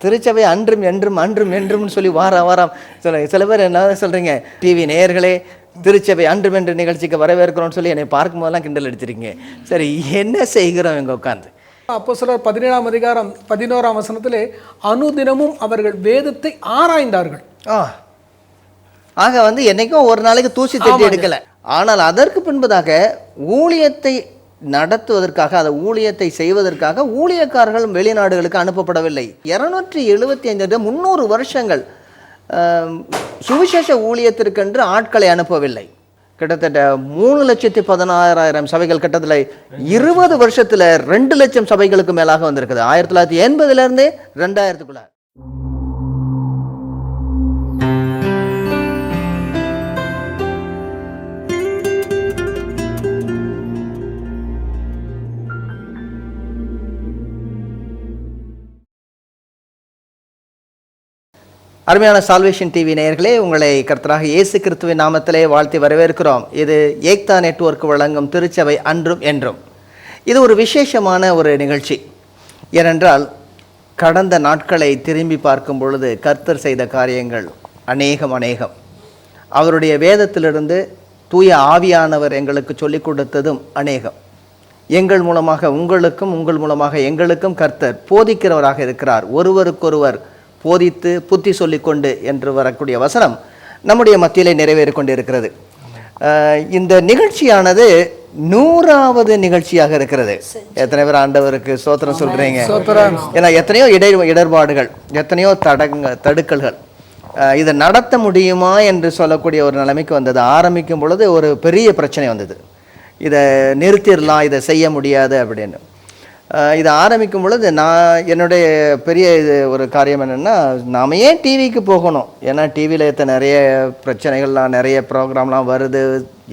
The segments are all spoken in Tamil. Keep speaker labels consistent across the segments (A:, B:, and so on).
A: திருச்சபை அன்றும் என்றும் அன்றும் என்றும்னு சொல்லி வாரம் வாரம் சொல்ல சில பேர் என்ன சொல்கிறீங்க டிவி நேயர்களே திருச்சபை அன்றும் என்று நிகழ்ச்சிக்கு வரவேற்கிறோம்னு சொல்லி என்னை பார்க்கும் போதெல்லாம் கிண்டல் அடிச்சிருக்கீங்க. சரி என்ன செய்கிறோம் இங்கே உட்காந்து
B: அப்போ சிலர் பதினேழாம் அதிகாரம் பதினோராம் வசனத்திலே அனுதினமும் அவர்கள் வேதத்தை ஆராய்ந்தார்கள்.
A: ஆ. ஆக வந்து என்னைக்கும் ஒரு நாளைக்கு தூசி தட்டி எடுக்கல. ஆனால் அதற்கு பின்பதாக ஊழியத்தை நடத்துவதற்காக அந்த ஊழியத்தை செய்வதற்காக ஊழியக்காரர்களும் வெளிநாடுகளுக்கு அனுப்பப்படவில்லை. இருநூற்றி எழுபத்தி ஐந்து முந்நூறு வருஷங்கள் சுவிசேஷ ஊழியத்திற்கென்று ஆட்களை அனுப்பவில்லை. கிட்டத்தட்ட மூணு லட்சத்தி பதினாறாயிரம் சபைகள் கிட்டத்தட்ட இருபது வருஷத்தில் ரெண்டு லட்சம் சபைகளுக்கு மேலாக வந்திருக்குது. ஆயிரத்தி தொள்ளாயிரத்தி எண்பதுலேருந்தே ரெண்டாயிரத்துக்குள்ள. அருமையான சால்வேஷன் டிவி நேயர்களே உங்களை கர்த்தராக இயேசு கிறிஸ்துவின் நாமத்திலே வாழ்த்தி வரவேற்கிறோம். இது ஏக்தா நெட்வொர்க் வழங்கும் திருச்சபை அன்றும் என்றும். இது ஒரு விசேஷமான ஒரு நிகழ்ச்சி. ஏனென்றால் கடந்த நாட்களை திரும்பி பார்க்கும் பொழுது கர்த்தர் செய்த காரியங்கள் அநேகம் அநேகம். அவருடைய வேதத்திலிருந்து தூய ஆவியானவர் எங்களுக்கு சொல்லிக் கொடுத்ததும் அநேகம். எங்கள் மூலமாக உங்களுக்கும் உங்கள் மூலமாக எங்களுக்கும் கர்த்தர் போதிக்கிறவராக இருக்கிறார். ஒருவருக்கொருவர் போதித்து புத்தி சொல்லிக்கொண்டு என்று வரக்கூடிய வசனம் நம்முடைய மத்தியிலே நிறைவேறிக் கொண்டிருக்கிறது. அஹ் இந்த நிகழ்ச்சியானது நூறாவது நிகழ்ச்சியாக இருக்கிறது. எத்தனை பேர் ஆண்டவருக்கு சோத்திரம் சொல்றீங்க? ஏன்னா எத்தனையோ இடை இடர்பாடுகள் எத்தனையோ தடங்க தடுக்கல்கள். இதை நடத்த முடியுமா என்று சொல்லக்கூடிய ஒரு நிலைமைக்கு வந்தது. ஆரம்பிக்கும் பொழுது ஒரு பெரிய பிரச்சனை வந்தது. இதை நிறுத்திடலாம் இதை செய்ய முடியாது அப்படின்னு. இதை ஆரம்பிக்கும் பொழுது நான் என்னுடைய பெரிய இது ஒரு காரியம் என்னென்னா நாம ஏன் டிவிக்கு போகணும்? ஏன்னா டிவியில் ஏற்ற நிறைய பிரச்சனைகள்லாம் நிறைய ப்ரோக்ராம்லாம் வருது.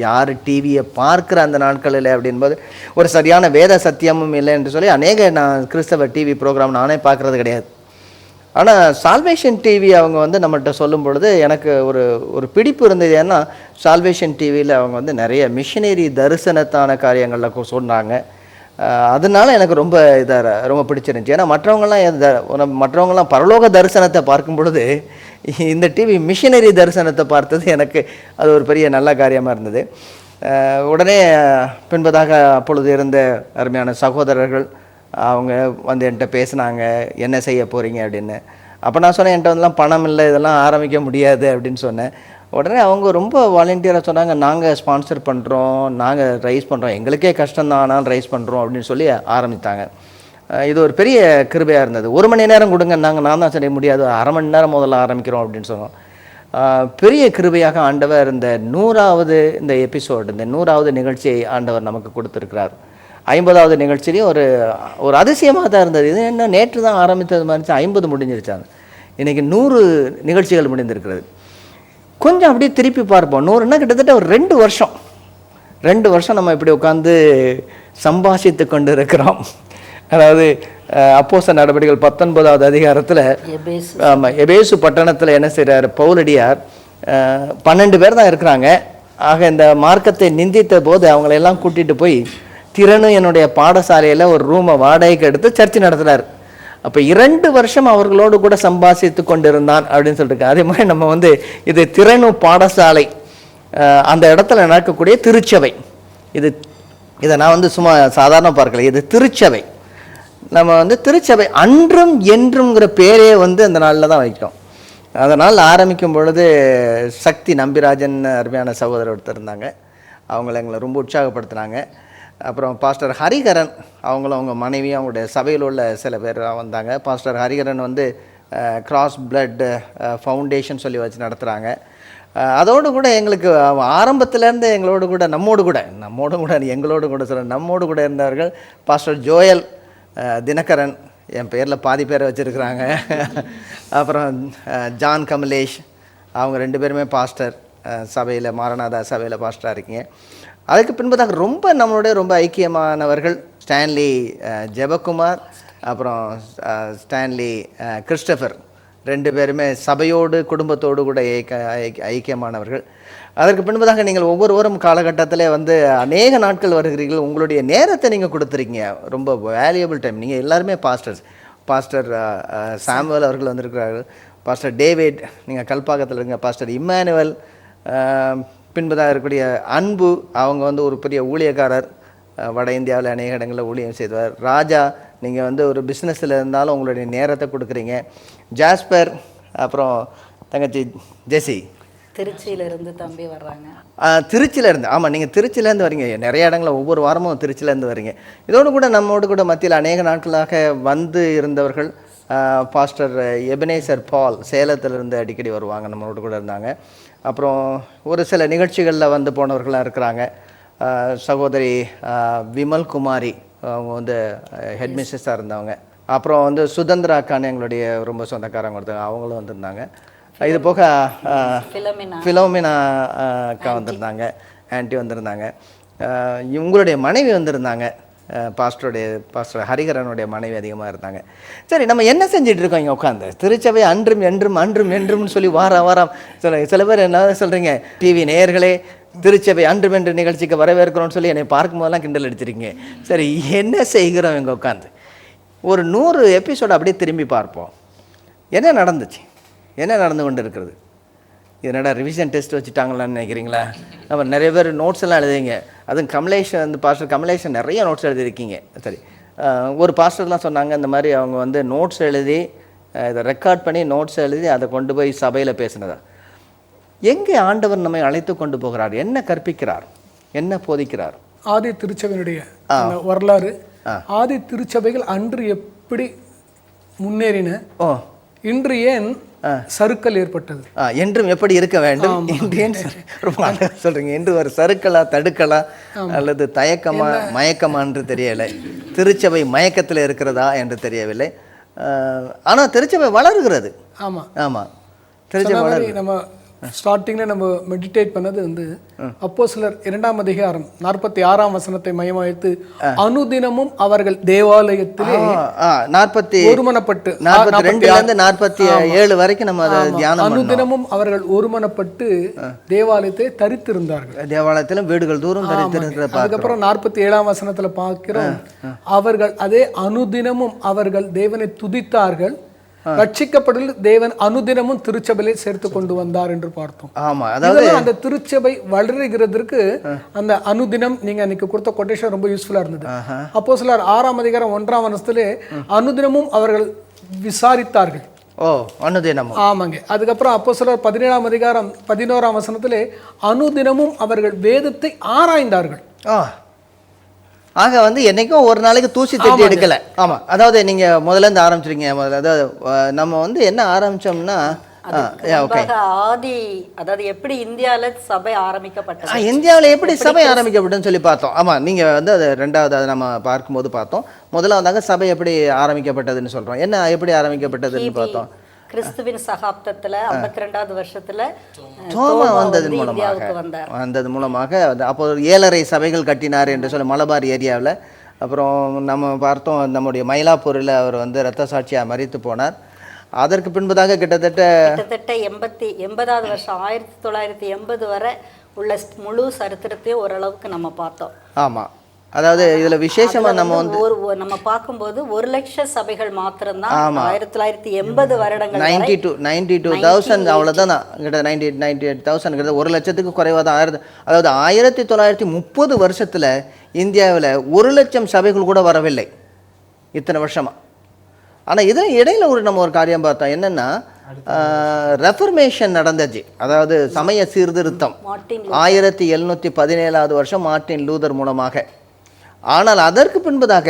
A: யார் டிவியை பார்க்குற அந்த நாட்களில் அப்படின்போது ஒரு சரியான வேத சத்தியமும் இல்லை என்று சொல்லி அநேக நான் கிறிஸ்தவ டிவி ப்ரோக்ராம் நானே பார்க்குறது கிடையாது. ஆனால் சால்வேஷன் டிவி அவங்க வந்து நம்மகிட்ட சொல்லும் பொழுது எனக்கு ஒரு ஒரு பிடிப்பு இருந்தது. ஏன்னா சால்வேஷன் டிவியில் அவங்க வந்து நிறைய மிஷினரி தரிசனத்தான காரியங்களில் சொன்னாங்க. அதனால எனக்கு ரொம்ப இதாக ரொம்ப பிடிச்சிருந்துச்சு. ஏன்னா மற்றவங்கலாம் எந்த மற்றவங்கலாம் பரலோக தரிசனத்தை பார்க்கும் பொழுது இந்த டிவி மிஷினரி தரிசனத்தை பார்த்தது எனக்கு அது ஒரு பெரிய நல்ல காரியமாக இருந்தது. உடனே பின்பதாக அப்பொழுது இருந்த அருமையான சகோதரர்கள் அவங்க வந்து என்கிட்ட பேசினாங்க என்ன செய்ய போகிறீங்க அப்படின்னு. அப்போ நான் சொன்னேன் என்கிட்ட வந்துலாம் பணம் இல்லை இதெல்லாம் ஆரம்பிக்க முடியாது அப்படின்னு சொன்னேன். உடனே அவங்க ரொம்ப வாலண்டியராக சொன்னாங்க நாங்கள் ஸ்பான்சர் பண்ணுறோம் நாங்கள் ரைஸ் பண்ணுறோம் எங்களுக்கே கஷ்டம்தான் ஆனாலும் ரைஸ் பண்ணுறோம் அப்படின்னு சொல்லி ஆரம்பித்தாங்க. இது ஒரு பெரிய கிருபையாக இருந்தது. ஒரு மணி நேரம் கொடுங்க நாங்கள் நான் தான் சரி முடியாது ஒரு அரை மணி நேரம் முதல்ல ஆரம்பிக்கிறோம் அப்படின்னு சொன்னோம். பெரிய கிருபையாக ஆண்டவர் இந்த நூறாவது இந்த எபிசோடு இந்த நூறாவது நிகழ்ச்சியை ஆண்டவர் நமக்கு கொடுத்துருக்கிறார். ஐம்பதாவது நிகழ்ச்சியிலையும் ஒரு ஒரு அதிசயமாக தான் இருந்தது. இது என்ன நேற்று தான் ஆரம்பித்தது மாதிரி இருந்துச்சு, ஐம்பது முடிஞ்சிருச்சாங்க இன்றைக்கி நூறு நிகழ்ச்சிகள் முடிந்திருக்கிறது. கொஞ்சம் அப்படியே திருப்பி பார்ப்போம். நூறுன்னா கிட்டத்தட்ட ஒரு ரெண்டு வருஷம். ரெண்டு வருஷம் நம்ம இப்படி உட்காந்து சம்பாஷித்து கொண்டு இருக்கிறோம் அதாவது அப்போச நடவடிக்கைகள் பத்தொன்பதாவது அதிகாரத்தில் ஆமாம் எபேசு பட்டணத்தில் என்ன செய்கிறார் பவுலடியார் பன்னெண்டு பேர் தான் இருக்கிறாங்க. ஆக இந்த மார்க்கத்தை நிந்தித்த போது அவங்களெல்லாம் கூட்டிட்டு போய் திறனு என்னுடைய பாடசாலையில் ஒரு ரூமை வாடகைக்கு எடுத்து சர்ச்சை நடத்துகிறார் அப்போ இரண்டு வருஷம் அவர்களோடு கூட சம்பாசித்து கொண்டிருந்தான் அப்படின்னு சொல்லிட்டு அதே மாதிரி நம்ம வந்து இது திறனு பாடசாலை அந்த இடத்துல நடக்கக்கூடிய திருச்சபை. இது இதை நான் வந்து சும்மா சாதாரண பார்க்கல. இது திருச்சபை. நம்ம வந்து திருச்சபை அன்றும் என்றுங்கிற பேரே வந்து அந்த நாளில் தான் வைக்கிறோம் அதனால் ஆரம்பிக்கும் பொழுது சக்தி நம்பிராஜன் அருமையான சகோதரர் ஒருத்தர் இருந்தாங்க. அவங்கள எங்களை ரொம்ப உற்சாகப்படுத்தினாங்க. அப்புறம் பாஸ்டர் ஹரிகரன் அவங்களும் அவங்க மனைவி அவங்களுடைய சபையில் உள்ள சில பேர் வந்தாங்க. பாஸ்டர் ஹரிகரன் வந்து கிராஸ் பிளட் ஃபவுண்டேஷன் சொல்லி வச்சு நடத்துகிறாங்க அதோடு கூட எங்களுக்கு ஆரம்பத்துலேருந்து எங்களோடு கூட நம்மோடு கூட நம்மோடு கூட எங்களோடு கூட சொல்ல நம்மோடு கூட இருந்தவர்கள் பாஸ்டர் ஜோயல் தினகரன் என் பேரில் பாதி பேரை வச்சுருக்குறாங்க. அப்புறம் ஜான் கமலேஷ் அவங்க ரெண்டு பேருமே பாஸ்டர் சபையில் மாரநாதா சபையில் பாஸ்டராக இருக்கீங்க. அதுக்கு பின்பதாக ரொம்ப நம்மளுடைய ரொம்ப ஐக்கியமானவர்கள் ஸ்டான்லி ஜெபகுமார் அப்புறம் ஸ்டான்லி கிறிஸ்டபர். ரெண்டு பேருமே சபையோடு குடும்பத்தோடு கூட ஐக்க ஐக்கியமானவர்கள். அதற்கு பின்பதாக நீங்கள் ஒவ்வொருவரும் காலகட்டத்தில் வந்து அநேக நாட்கள் வருகிறீர்கள். உங்களுடைய நேரத்தை நீங்கள் கொடுத்துருக்கீங்க. ரொம்ப வேல்யூபிள் டைம் நீங்கள் எல்லாருமே பாஸ்டர்ஸ் பாஸ்டர் சாம்வல் அவர்கள் வந்திருக்கிறார்கள். பாஸ்டர் டேவிட் நீங்கள் கல்பாக்கத்தில் இருங்க. பாஸ்டர் இம்மானுவல் பின்பதாக இருக்கக்கூடிய அன்பு அவங்க வந்து ஒரு பெரிய ஊழியக்காரர் வட இந்தியாவில் அநேக இடங்களில் ஊழியம் செய்தவர். ராஜா நீங்கள் வந்து ஒரு பிஸ்னஸில் இருந்தாலும் உங்களுடைய நேரத்தை கொடுக்குறீங்க. ஜாஸ்பர் அப்புறம் தங்கச்சி ஜெசி
C: திருச்சியிலிருந்து தம்பி வர்றாங்க.
A: திருச்சியில் இருந்து ஆமாம் நீங்கள் திருச்சியிலேருந்து வரீங்க. நிறைய இடங்களில் ஒவ்வொரு வாரமும் திருச்சியிலேருந்து வரீங்க. இதோடு கூட நம்மோடு கூட மத்தியில் அநேக நாட்களாக வந்து இருந்தவர்கள் பாஸ்டர் எபனேசர் பால் சேலத்திலிருந்து அடிக்கடி வருவாங்க நம்மளோட கூட இருந்தாங்க. அப்புறம் ஒரு சில நிகழ்ச்சிகளில் வந்து போனவர்களாக இருக்கிறாங்க. சகோதரி விமல் குமாரி அவங்க வந்து ஹெட் மிஸ்ஸஸாக இருந்தவங்க. அப்புறம் வந்து சுதந்திரா அக்கான்னு எங்களுடைய ரொம்ப சொந்தக்காரங்க ஒருத்தவங்க அவங்களும் வந்திருந்தாங்க. இது போக ஃபிலோமினா அக்கா வந்திருந்தாங்க. ஆன்ட்டி வந்திருந்தாங்க. அஹ், உங்களுடைய மனைவி வந்திருந்தாங்க. பாஸ்டருடைய பாஸ்டர் ஹரிகரனுடைய மனைவி அதிகமாக இருந்தாங்க. சரி நம்ம என்ன செஞ்சுட்டு இருக்கோம் இங்கே உட்காந்து திருச்சபை அன்றும் என்றும் அன்றும் என்றும்னு சொல்லி வாரம் வாரம் சில சில பேர் என்ன சொல்கிறீங்க டிவி நேயர்களே திருச்சபை அன்றும் என்று நிகழ்ச்சிக்கு வரவேற்கிறோம்னு சொல்லி என்னை பார்க்கும்போதெல்லாம் கிண்டல் அடிச்சிருக்கீங்க. சரி என்ன செய்கிறோம் இங்கே உட்காந்து ஒரு நூறு எபிசோடு அப்படியே திரும்பி பார்ப்போம். என்ன நடந்துச்சு? என்ன நடந்து கொண்டு இருக்கிறது என்னடா ரிவிஷன் டெஸ்ட் வச்சுட்டாங்களான்னு நினைக்கிறீங்களா? நம்ம நிறைய பேர் நோட்ஸ் எல்லாம் எழுதுவீங்க. அதுவும் கமலேஷன் வந்து பாஸ்டர் கமலேஷன் நிறைய நோட்ஸ் எழுதியிருக்கீங்க. சரி. ஒரு பாஸ்டர்லாம் சொன்னாங்க இந்த மாதிரி அவங்க வந்து நோட்ஸ் எழுதி இதை ரெக்கார்ட் பண்ணி நோட்ஸ் எழுதி அதை கொண்டு போய் சபையில் பேசினதா? எங்கே ஆண்டவர் நம்மை அழைத்து கொண்டு போகிறார்? என்ன கற்பிக்கிறார்? என்ன போதிக்கிறார்?
B: ஆதி திருச்சபையினுடைய அந்த வரலாறு. ஆதி திருச்சபைகள் அன்று எப்படி முன்னேறின?
A: ஓ.
B: இன்று ஏன் சறுக்கல் ஏற்பட்டது.
A: என்றும் எப்படி இருக்க வேண்டும்? ரொம்ப சொல்றீங்க. என்று ஒரு சறுக்கலா தடுக்கலா அல்லது தயக்கமா மயக்கமா என்று தெரியலை. திருச்சபை மயக்கத்தில் இருக்கிறதா என்று தெரியவில்லை. ஆ, ஆனா திருச்சபை வளருகிறது.
B: ஆமா.
A: ஆமா. திருச்சபை
B: சொன்ன
A: வளரு
B: மாதிரி நம்ம ஸ்டார்டிங்ல நம்ம மெடிடேட் பண்ணது வந்து அப்போ சிலர் இரண்டாம் அதிகாரம் நாற்பத்தி ஆறாம் வசனத்தை மையமாய்த்து அனுதினமும் அவர்கள் தேவாலயத்திலே
A: நாற்பத்தி
B: ஒருமனப்பட்டு
A: நாற்பத்தி ஏழு வரைக்கும் நம்ம அதை தியானம்
B: அனுதினமும் அவர்கள் ஒருமனப்பட்டு தேவாலயத்தை தரித்திருந்தார்கள்.
A: தேவாலயத்திலும் வீடுகள் தூரம் தரித்திருக்கிற
B: அதுக்கப்புறம் நாற்பத்தி ஏழாம் வசனத்துல பார்க்கிறோம். அவர்கள் அதே அனுதினமும் அவர்கள் தேவனை துதித்தார்கள். ரட்சிக்கப்படுதல் தேவன் அனுதினமும் திருச்சபையிலே சேர்த்து கொண்டு வந்தார் என்று பார்த்தோம்.
A: ஆமா அதாவது
B: அந்த திருச்சபை வளருகிறதற்கு அந்த அனுதினம் நீங்க அன்னைக்கு கொடுத்த கொட்டேஷன் ரொம்ப யூஸ்ஃபுல்லா இருந்தது. அப்போ சிலர் ஆறாம் அதிகாரம் ஒன்றாம் வனத்திலே அனுதினமும் அவர்கள் விசாரித்தார்கள்.
A: ஓ அனுதினமும்.
B: ஆமாங்க. அதுக்கப்புறம் அப்போ சிலர் பதினேழாம் அதிகாரம் பதினோராம் வசனத்திலே அனுதினமும் அவர்கள் வேதத்தை ஆராய்ந்தார்கள்.
A: ஆ. ஆக வந்து என்னைக்கும் ஒரு நாளைக்கு தூசி தட்டி எடுக்கல. ஆமா. அதாவது நீங்க முதல்ல இருந்து ஆரம்பிச்சிருங்க முதல்ல. அதாவது நம்ம வந்து என்ன ஆரம்பிச்சோம்னா ஆ, yeah, okay.
C: முன்பாக ஆதி அதாவது எப்படி இந்தியால சபை ஆரம்பிக்கப்பட்டது?
A: இந்தியாவுல எப்படி சபை ஆரம்பிக்கப்பட்டுன்னு சொல்லி பார்த்தோம். ஆமா நீங்க வந்து அது ரெண்டாவது அதை நம்ம பார்க்கும்போது பார்த்தோம். முதலாவதாக சபை எப்படி ஆரம்பிக்கப்பட்டதுன்னு சொல்றோம். என்ன எப்படி ஆரம்பிக்கப்பட்டதுன்னு
C: கிபி
A: பார்த்தோம்.
C: கிறிஸ்துவின் சகாப்தத்துல ஐம்பத்தி ரெண்டாவது வருஷத்துல
A: தோமா வந்ததன்
C: வந்து
A: மூலமாக. வந்தது மூலமாக அப்போ ஏழரை சபைகள் கட்டினார் என்று சொல்லி மலபார் ஏரியாவில். அப்புறம் நம்ம பார்த்தோம் நம்முடைய மயிலாப்பூரில் அவர் வந்து இரத்த சாட்சியாக மறித்து போனார். அதற்கு பின்பதாக கிட்டத்தட்ட
C: கிட்டத்தட்ட எண்பத்தி எண்பதாவது வருஷம் ஆயிரத்தி தொள்ளாயிரத்தி எண்பது வரை உள்ள முழு சரித்திரத்தையும் ஓரளவுக்கு நம்ம பார்த்தோம்.
A: ஆமாம் அதாவது இதில் விசேஷமாக
C: அதுல
A: நம்ம
C: வந்து ஒரு நம்ம பார்க்கும்போது ஒரு லட்ச சபைகள் மாத்திரம்தான் ஆயிரத்தி தொள்ளாயிரத்தி எண்பது வருடங்கள் வரை
A: ninety two ninety two thousand அவ்வளோதான் கிட்ட நைன்டி நைன்டி எயிட் தௌசண்ட் கிட்ட ஒரு லட்சத்துக்கு குறைவாக தான் ஆயிரத்து அதாவது ஆயிரத்தி தொள்ளாயிரத்தி முப்பது வருஷத்தில் இந்தியாவில் ஒரு லட்சம் சபைகள் கூட வரவில்லை. இத்தனை வருஷமா. ஆனால் இது இடையில ஒரு நம்ம ஒரு காரியம் பார்த்தோம். என்னென்னா ரெஃபர்மேஷன் நடந்துச்சு. அதாவது சமய சீர்திருத்தம். ஆயிரத்தி எழுநூற்றி பதினேழாவது வருஷம் மார்ட்டின் லூதர் மூலமாக. ஆனால் அதற்கு பின்பதாக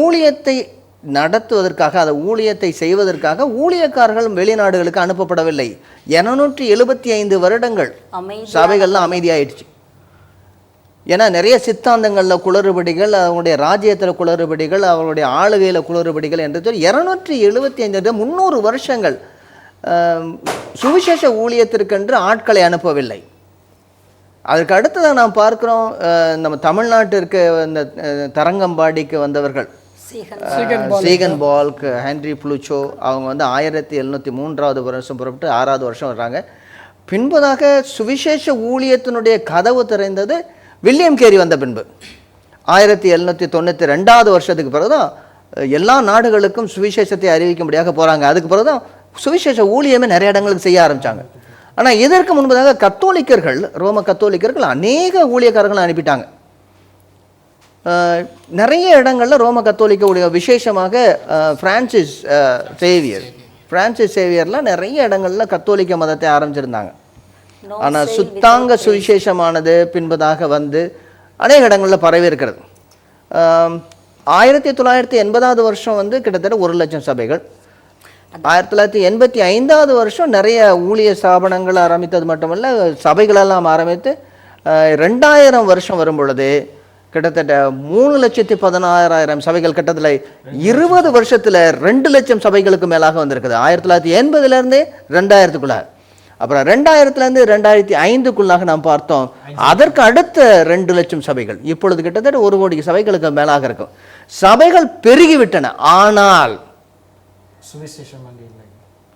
A: ஊழியத்தை நடத்துவதற்காக அந்த ஊழியத்தை செய்வதற்காக ஊழியக்காரர்களும் வெளிநாடுகளுக்கு அனுப்பப்படவில்லை. இருநூற்றி எழுபத்தி ஐந்து வருடங்கள் சபைகள்லாம் அமைதியாயிடுச்சு. ஏன்னா நிறைய சித்தாந்தங்களில் குளறுபடிகள் அவங்களுடைய ராஜ்யத்தில் குளறுபடிகள் அவங்களுடைய ஆளுகையில் குளறுபடிகள் என்று சொல்லி இரநூற்றி எழுபத்தி ஐந்து முந்நூறு வருஷங்கள் சுவிசேஷ ஊழியத்திற்கென்று ஆட்களை அனுப்பவில்லை. அதற்கு அடுத்ததாக நாம் பார்க்கிறோம் நம்ம தமிழ்நாட்டிற்கு இந்த தரங்கம்பாடிக்கு வந்தவர்கள்.
C: சீகன்
A: பால்க் ஹென்ரி புளுச்சோ அவங்க வந்து ஆயிரத்தி எழுநூற்றி மூன்றாவது வருஷம் புறப்பட்டு ஆறாவது வருஷம் வர்றாங்க. பின்பதாக சுவிசேஷ ஊழியத்தினுடைய கதவு திறந்தது வில்லியம் கேரி வந்த பின்பு. ஆயிரத்தி எழுநூற்றி தொண்ணூற்றி ரெண்டாவது வருஷத்துக்கு பிறகு தான் எல்லா நாடுகளுக்கும் சுவிசேஷத்தை அறிவிக்கும்படியாக போகிறாங்க அதுக்கு பிறகு தான் சுவிசேஷ ஊழியமே நிறைய இடங்களுக்கு செய்ய ஆரம்பித்தாங்க ஆனால் இதற்கு முன்பதாக கத்தோலிக்கர்கள் ரோம கத்தோலிக்கர்கள் அநேக ஊழியக்காரர்களை அனுப்பிட்டாங்க. நிறைய இடங்களில் ரோம கத்தோலிக்க ஊழிய விசேஷமாக அஹ், பிரான்சிஸ் அஹ், சேவியர் பிரான்சிஸ் சேவியர்லாம் நிறைய இடங்களில் கத்தோலிக்க மதத்தை ஆரம்பிச்சிருந்தாங்க. ஆனால் சுத்தாங்க சுவிசேஷமானது பின்பதாக வந்து அநேக இடங்களில் பரவி இருக்கிறது. ஆயிரத்தி தொள்ளாயிரத்தி எண்பதாவது வருஷம் வந்து கிட்டத்தட்ட ஒரு லட்சம் சபைகள். ஆயிரத்தி தொள்ளாயிரத்தி எண்பத்தி ஐந்தாவது வருஷம் நிறைய ஊழிய ஸ்தாபனங்கள் ஆரம்பித்தது மட்டுமல்ல சபைகளெல்லாம் ஆரம்பித்து ரெண்டாயிரம் வருஷம் வரும் பொழுது கிட்டத்தட்ட மூணு லட்சத்தி பதினாறாயிரம் சபைகள் கிட்டத்தட்ட இருபது வருஷத்தில் ரெண்டு லட்சம் சபைகளுக்கு மேலாக வந்திருக்குது. ஆயிரத்தி தொள்ளாயிரத்தி எண்பதுலேருந்தே ரெண்டாயிரத்துக்குள்ள அப்புறம் ரெண்டாயிரத்துலேருந்து ரெண்டாயிரத்தி ஐந்துக்குள்ளாக நாம் பார்த்தோம் அதற்கு அடுத்த ரெண்டு லட்சம் சபைகள். இப்பொழுது கிட்டத்தட்ட ஒரு கோடி சபைகளுக்கு மேலாக இருக்கும். சபைகள் பெருகிவிட்டன. ஆனால்
D: சுவிசேஷம் அங்கே இல்லை.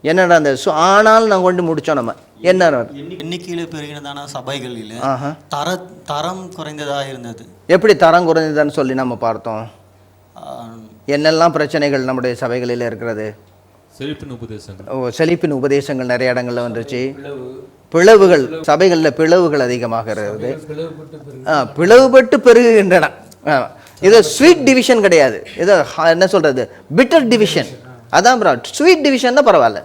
A: என்னடா அந்த சு- ஆனால் நான் கொண்டு முடிச்சோம் நம்ம. என்ன
E: எண்ணிக்கையில பெருகினதான சபைகளில். தர தரம் குறைந்ததாக இருந்தது.
A: எப்படி தரம் குறைந்ததுன்னு சொல்லி நம்ம பார்த்தோம். என்னெல்லாம் பிரச்சனைகள் நம்முடைய சபைகளில் இருக்கிறது?
F: செழிப்பின் உபதேசங்கள்.
A: ஓ செழிப்பின் உபதேசங்கள் நிறைய இடங்கள்ல வந்துருச்சு. பிளவுகள் சபைகளில் பிளவுகள் அதிகமாக இருக்குது. ஆ, பிளவுபட்டு பெருகுகின்றன. இது ஸ்வீட் டிவிஷன் கிடையாது. இது என்ன சொல்றது? பிட்டர் டிவிஷன் அதான் ப்ரா ஸ்வீட் டிவிஷன்னா பரவாயில்ல.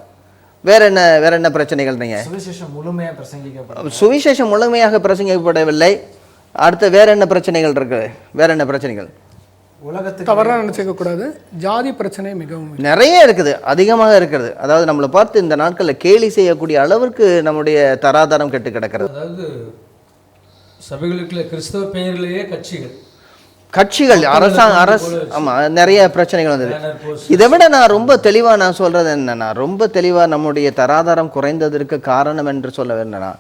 A: வேற என்ன வேற என்ன பிரச்சனைகள் நீங்க?
D: சுவிசேஷம் முழுமையாக பிரசங்கிக்கப்படும்
A: சுவிசேஷம் முழுமையாக பிரசங்கிக்கப்படவில்லை. அடுத்து வேற என்ன பிரச்சனைகள் இருக்கு? வேற என்ன பிரச்சனைகள்?
D: உலகத்துக்கு
B: தவறாக நினச்சிக்க கூடாது. ஜாதி பிரச்சனை மிகவும்
A: நிறைய இருக்குது அதிகமாக இருக்கிறது அதாவது நம்மளை பார்த்து இந்த நாட்களில் கேலி செய்யக்கூடிய அளவிற்கு நம்முடைய தராதரம் கெட்டு கிடக்கிறது.
G: அதாவது சபைகளுக்குள்ள கிறிஸ்தவ பெயரிலேயே கட்சிகள்
A: கட்சிகள் அரசாங்க அரசு ஆமாம் நிறைய பிரச்சனைகள் வந்தது. இதை விட நான் ரொம்ப தெளிவாக நான் சொல்கிறது என்னன்னா ரொம்ப தெளிவாக நம்முடைய தராதரம் குறைந்ததற்கு காரணம் என்று சொல்ல என்னன்னா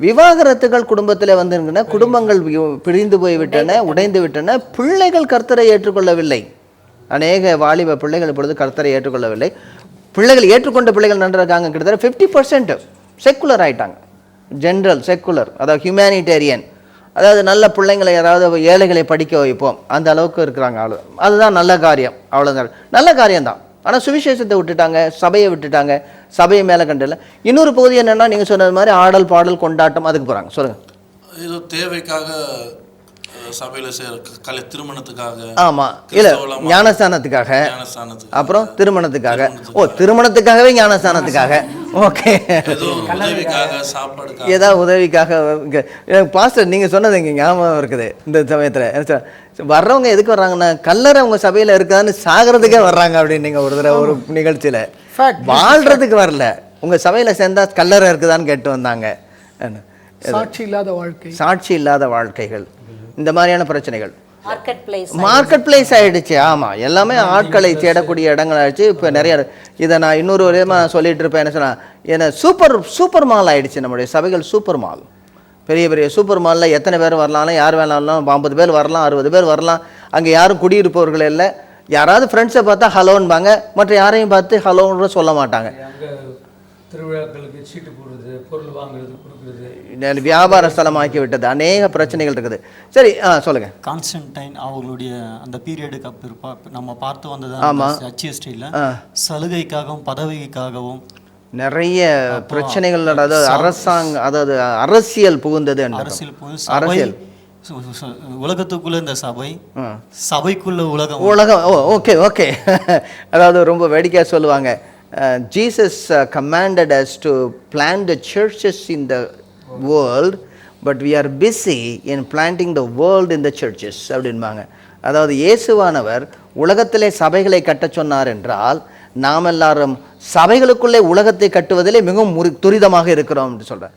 A: விவாகரத்துகள் குடும்பத்தில் வந்திருக்கின்றன குடும்பங்கள் பிரிந்து போய்விட்டன உடைந்து விட்டன பிள்ளைகள் கர்த்தரை ஏற்றுக்கொள்ளவில்லை. அநேக வாலிப பிள்ளைகள் இப்பொழுது கர்த்தரை ஏற்றுக்கொள்ளவில்லை. பிள்ளைகள் ஏற்றுக்கொண்ட பிள்ளைகள் நன்றாங்க கிட்டத்தட்ட ஃபிஃப்டி பர்சன்ட் செக்குலர் ஆயிட்டாங்க. ஜென்ரல் செக்குலர் அதாவது ஹியூமனிடேரியன் அதாவது நல்ல பிள்ளைங்களை யாராவது ஏழைகளை படிக்க வைப்போம். அந்த அளவுக்கு இருக்கிறாங்க ஆளு. அதுதான் நல்ல காரியம். அவ்வளோதான் நல்ல காரியம்தான். ஆனால் சுவிசேஷத்தை விட்டுட்டாங்க சபையை விட்டுட்டாங்க சபையை மேலே கண்டில்ல இன்னொரு பகுதி என்னன்னா நீங்கள் சொன்னது மாதிரி ஆடல் பாடல் கொண்டாட்டம் அதுக்கு போகிறாங்க சொல்லுங்கள்
H: ஏதோ தேவைக்காக சபையில சேர கலை திருமணத்துக்காக
A: ஆமாம் இல்லை ஞானஸ்தானத்துக்காக.
H: ஞானஸ்தானத்துக்கு
A: அப்புறம் திருமணத்துக்காக. ஓ திருமணத்துக்காகவே ஞானஸ்தானத்துக்காக. ஓகே.
H: உதவிக்காக
A: ஏதாவது உதவிக்காக பாஸ்டர் நீங்கள் சொன்னது இங்கே ஞாபகம் இருக்குது இந்த சமயத்தில். வர்றவங்க எதுக்கு வர்றாங்கன்னா கல்லறை அவங்க சபையில் இருக்கான்னு சாகிறதுக்கே வர்றாங்க அப்படின்னு நீங்கள் ஒரு தடவை ஒரு நிகழ்ச்சியில்.
B: Fact.
A: வாழ்றதுக்கு வரல. உங்கள் சபையில் சேர்ந்தா கல்லறை இருக்குதான்னு கேட்டு வந்தாங்க?
B: சாட்சி இல்லாத வாழ்க்கை.
A: சாட்சி இல்லாத வாழ்க்கைகள். இந்த மாதிரியான பிரச்சனைகள்.
C: மார்க்கெட் பிளேஸ்
A: மார்க்கெட் பிளேஸ் ஆயிடுச்சு. ஆமாம் எல்லாமே ஆட்களை தேடக்கூடிய இடங்கள் ஆயிடுச்சு. இப்போ நிறைய இதை நான் இன்னொரு விதமாக சொல்லிட்டு இருப்பேன். என்ன சொன்னா என்ன சூப்பர் சூப்பர் மால் ஆயிடுச்சு நம்முடைய சபைகள் சூப்பர் மால் பெரிய பெரிய சூப்பர் மாலில் எத்தனை பேர் வரலாம் யார் வேணாலும் ஐம்பது பேர் வரலாம் அறுபது பேர் வரலாம். அங்கே யாரும் குடியிருப்பவர்கள் இல்லை. யாராவது ஃப்ரெண்ட்ஸை பார்த்தா ஹலோன்பாங்க மற்ற யாரையும் பார்த்து ஹலோன்னு சொல்ல மாட்டாங்க.
G: திருவிழாக்களுக்கு சீட்டு போடுறது பொருள் வாங்குறது கொடுக்குறது.
A: வியாபார ஸ்தலமாக்கி விட்டது. அநேக பிரச்சனைகள் இருக்குது. சரி ஆ சொல்லுங்கள்
E: கான்ஸ்டன்டைன் அவங்களுடைய அந்த பீரியடுக்கு அப்பிற்பா நம்ம பார்த்து. வந்தது ஹச்சிஎஸ்டியில் சலுகைக்காகவும் பதவிக்காகவும்
A: நிறைய பிரச்சனைகள் அதாவது அரசாங்க அதாவது அரசியல் புகுந்தது
E: அரசியல்
A: அரசியல்.
E: உலகத்துக்குள்ள இந்த சபை. சபைக்குள்ள உலகம்.
A: உலகம் ஓ ஓகே ஓகே. அதாவது ரொம்ப வேடிக்கையாக சொல்லுவாங்க. Jesus commanded us to plant the churches in the world but we are busy in planting the world in the churches அப்படின்பாங்க அதாவது இயேசுவானவர் உலகத்திலே சபைகளை கட்டச் சொன்னார் என்றால் நாம் எல்லாரும் சபைகளுக்குள்ளே உலகத்தை கட்டுவதிலே மிகவும் முறி துரிதமாக இருக்கிறோம் அப்படின்னு சொல்கிறேன்